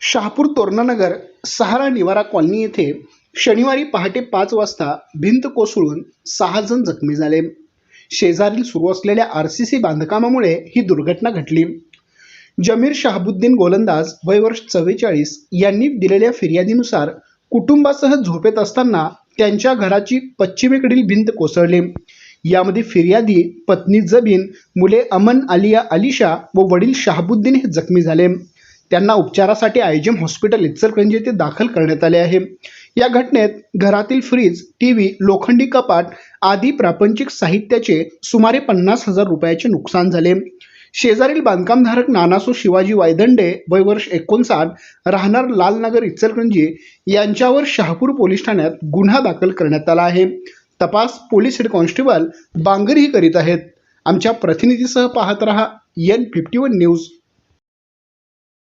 शहापूर तोरणानगर सहारा निवारा कॉलनी येथे शनिवारी पहाटे पाच वाजता भिंत कोसळून सहा जण जखमी झाले. शेजारील सुरू असलेल्या आर सी सी बांधकामामुळे ही दुर्घटना घडली. जमीर शहाबुद्दीन गोलंदाज वय वर्ष चव्वेचाळीस यांनी दिलेल्या फिर्यादीनुसार कुटुंबासह झोपेत असताना त्यांच्या घराची पश्चिमेकडील भिंत कोसळली. यामध्ये फिर्यादी पत्नी जबीन मुले अमन आलिया अलिशा व वडील शहाबुद्दीन हे जखमी झाले. त्यांना उपचारासाठी आयजीएम हॉस्पिटल इचलकरंजी येथे दाखल करण्यात आले आहे. या घटनेत घरातील फ्रीज टी व्ही लोखंडी कपाट आदी प्रापंचिक साहित्याचे सुमारे पन्नास हजार रुपयाचे नुकसान झाले. शेजारील बांधकामधारक नानासो शिवाजी वायदंडे वय वर्ष एकोणसाठ राहणार लालनगर इचलकरंजी यांच्यावर शहापूर पोलीस ठाण्यात गुन्हा दाखल करण्यात आला आहे. तपास पोलीस हेड कॉन्स्टेबल बांगरही करीत आहेत. आमच्या प्रतिनिधीसह पाहत रहा एन फिफ्टी वन न्यूज